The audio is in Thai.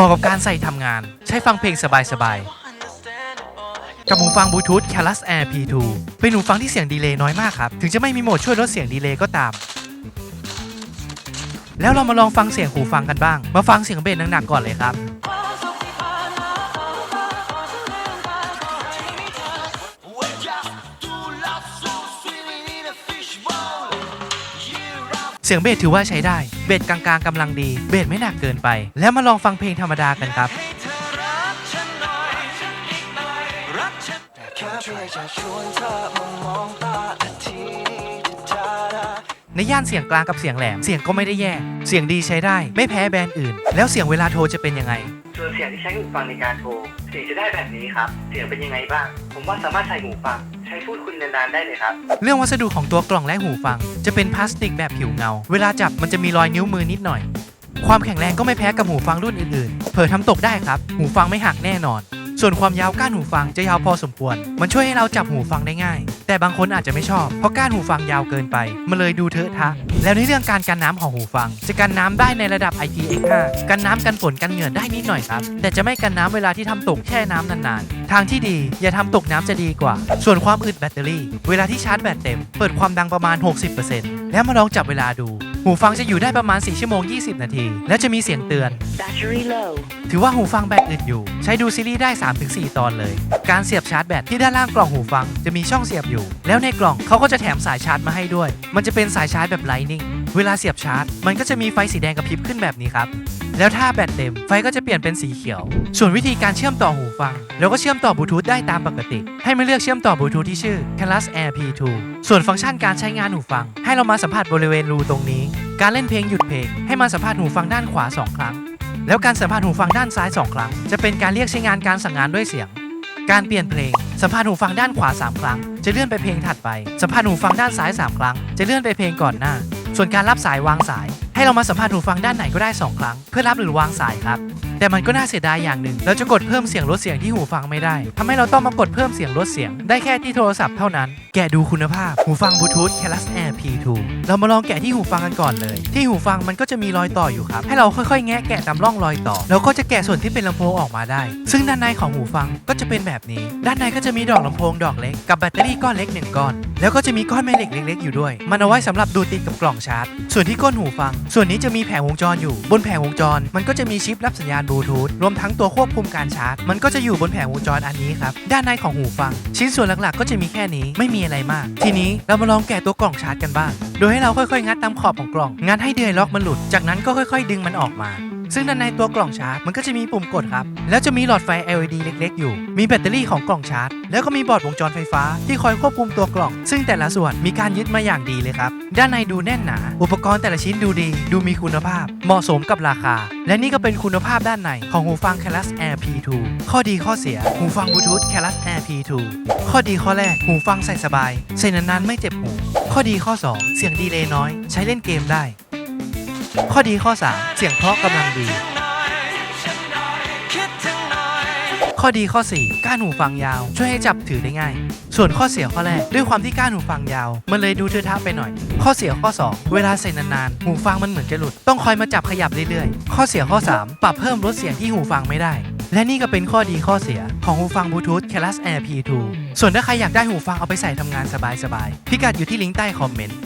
มาะกับการใส่ทำงาน ใช้ฟังเพลงสบายๆ กับหูฟังบลูทูธ c a l u s Air P2 เป็นหูฟังที่เสียงดีเลย์น้อยมากครับ ถึงจะไม่มีโหมดช่วยลดเสียงดีเลย์ก็ตาม แล้วเรามาลองฟังเสียงหูฟังกันบ้าง มาฟังเสียงเบสหนักๆก่อนเลยครับ สียงเบสถือว่าใช้ได้ เบสกลางๆกำลังดี เบสไม่หนักเกินไป แล้วมาลองฟังเพลงธรรมดากันครับในย่านเสียงกลางกับเสียงแหลม เสียงก็ไม่ได้แย่ เสียงดีใช้ได้ ไม่แพ้แบรนด์อื่น แล้วเสียงเวลาโทรจะเป็นยังไงส่วนเสียงที่ใช้หูฟังในการโทร เสียงจะได้แบบนี้ครับ เสียงเป็นยังไงบ้าง ผมว่าสามารถใส่หูฟัง ช้พูดคุยนานๆได้เลยครับ เรื่องวัสดุของตัวกล่องและหูฟัง จะเป็นพลาสติกแบบผิวเงา เวลาจับมันจะมีรอยนิ้วมือนิดหน่อย ความแข็งแรงก็ไม่แพ้กับหูฟังรุ่นอื่นๆ เผลอทำตกได้ครับ หูฟังไม่หักแน่นอน ส่วนความยาวก้านหูฟังจะยาวพอสมควร มันช่วยให้เราจับหูฟังได้ง่าย แต่บางคนอาจจะไม่ชอบ เพราะก้านหูฟังยาวเกินไป มันเลยดูเทอะทะ แล้วในเรื่องการกันน้ำของหูฟัง จะกันน้ำได้ในระดับ IPX5 กันน้ำกันฝนกันเหงื่อได้นิดหน่อยครับ แต่จะไม่กันน้ำเวลาที่ทำตกแช่น้ำนานๆ ทางที่ดีอย่าทำตกน้ำจะดีกว่า ส่วนความอึดแบตเตอรี่ เวลาที่ชาร์จแบตเต็ม เปิดความดังประมาณ 60%แล้วมาลองจับเวลาดู หูฟังจะอยู่ได้ประมาณ 4 ชั่วโมง 20 นาที และจะมีเสียงเตือน Battery low. ถือว่าหูฟังแบตอึดอยู่ ใช้ดูซีรีส์ได้ 3-4 ตอนเลย การเสียบชาร์จแบตที่ด้านล่างกล่องหูฟังจะมีช่องเสียบอยู่ แล้วในกล่องเขาก็จะแถมสายชาร์จมาให้ด้วย มันจะเป็นสายชาร์จแบบไลนิ่ง เวลาเสียบชาร์จ มันก็จะมีไฟสีแดงกระพริบขึ้นแบบนี้ครับ แล้วถ้าแบตเต็มไฟก็จะเปลี่ยนเป็นสีเขียว ส่วนวิธีการเชื่อมต่อหูฟัง เราก็เชื่อมต่อบลูทูธได้ตามปกติ ให้มาเลือกเชื่อมต่อบลูทูธที่ชื่อ c a l u s Air P2 ส่วนฟังก์ชันการใช้งานหูฟัง ให้เรามาสัมผัสบริเวณรูตรงนี้ การเล่นเพลงหยุดเพลง ให้มาสัมผัสหูฟังด้านขวาสองครั้ง แล้วการสัมผัสหูฟังด้านซ้าย 2 ครั้ง จะเป็นการเรียกใช้งานการสั่งงานด้วยเสียง การเปลี่ยนเพลง สัมผัสหูฟังด้านขวา 3 ครั้ง จะเลื่อนไปเพลงถัดไป สัมผัสหูฟังด้านซ้าย 3 ครั้ง จะเลื่อนไปเพลงก่อนหน้า ส่วนการรับสายวางสาย ให้เรามาสัมผัสหูฟังด้านไหนก็ได้ 2 ครั้ง เพื่อรับหรือวางสายครับ แต่มันก็น่าเสียดายอย่างหนึ่งเราจะกดเพิ่มเสียงลดเสียงที่หูฟังไม่ได้ทำให้เราต้องมากดเพิ่มเสียงลดเสียง ได้แค่ที่โทรศัพท์เท่านั้น แกะดูคุณภาพ หูฟังบลูทูธ c a l u s Air P2 เรามาลองแกะที่หูฟังกันก่อนเลย ที่หูฟังมันก็จะมีรอยต่ออยู่ครับ ให้เราค่อยๆ แงะแกะตามร่องรอยต่อ แล้วก็จะแกะส่วนที่เป็นลำโพงออกมาได้ ซึ่งด้านในของหูฟังก็จะเป็นแบบนี้ ด้านในก็จะมีดอกลำโพงดอกเล็กกับแบตเตอรี่ก้อนเล็กหนึ่งก้อน แล้วก็จะมีก้อนแม่เหล็กเล็ก ๆ อยู่ด้วย มันเอาไว้สำหรับดูติดกับกล่องชาร์จ ส่วนที่ก้นหูฟัง ส่วนนี้จะมีแผงวงจรอยู่ บนแผงวงจรมันก็จะมีชิปรับสัญญาณบลูทูธรวมทั้งตัวควบคุมการชาร์จ มันก็จะอยู่บนแผงวงจรอันนี้ครับ ด้านในของหูฟัง ชิ้นส่วนหลักๆ ก็จะมีแค่นี้ไม่มีอะไรมาก ทีนี้เรามาลองแกะตัวกล่องชาร์จกันบ้าง โดยให้เราค่อยๆ งัดตามขอบของกล่องงัดให้เดือยล็อกมันหลุด จากนั้นก็ค่อย ๆ ดึงมันออกมา ซึ่งด้านในตัวกล่องชาร์จมันก็จะมีปุ่มกดครับ แล้วจะมีหลอดไฟ LED เล็ก ๆ อยู่ มีแบตเตอรี่ของกล่องชาร์จ แล้วก็มีบอร์ดวงจรไฟฟ้าที่คอยควบคุมตัวกล่อง ซึ่งแต่ละส่วนมีการยึดมาอย่างดีเลยครับ ด้านในดูแน่นหนา อุปกรณ์แต่ละชิ้นดูดี ดูมีคุณภาพ เหมาะสมกับราคา และนี่ก็เป็นคุณภาพด้านในของหูฟัง c a l u s Air P2 ข้อดีข้อเสีย หูฟังบลูทูธ c a l u s Air P2 ข้อดีข้อแรก หูฟังใส่สบาย ใส่นานๆไม่เจ็บหู ข้อดีข้อสองเสียงดีเลย์น้อย ใช้เล่นเกมได้ ข้อดีข้อสามเสียงเพราะกำลังดี ข้อดีข้อ 4 ก้านหูฟังยาว ช่วยให้จับถือได้ง่าย ส่วนข้อเสียข้อแรกด้วยความที่ก้านหูฟังยาว มันเลยดูเทอะทะไปหน่อย ข้อเสียข้อ 2 เวลาใส่นานๆ หูฟังมันเหมือนจะหลุด ต้องคอยมาจับขยับเรื่อยๆ ข้อเสียข้อ 3 ปรับเพิ่มลดเสียงที่หูฟังไม่ได้และนี่ก็เป็นข้อดีข้อเสียของหูฟังบลูทูธ c a l u s Air P2 ส่วนถ้าใครอยากได้หูฟังเอาไปใส่ทำงานสบายๆ พิกัดอยู่ที่ลิงก์ใต้คอมเมนต์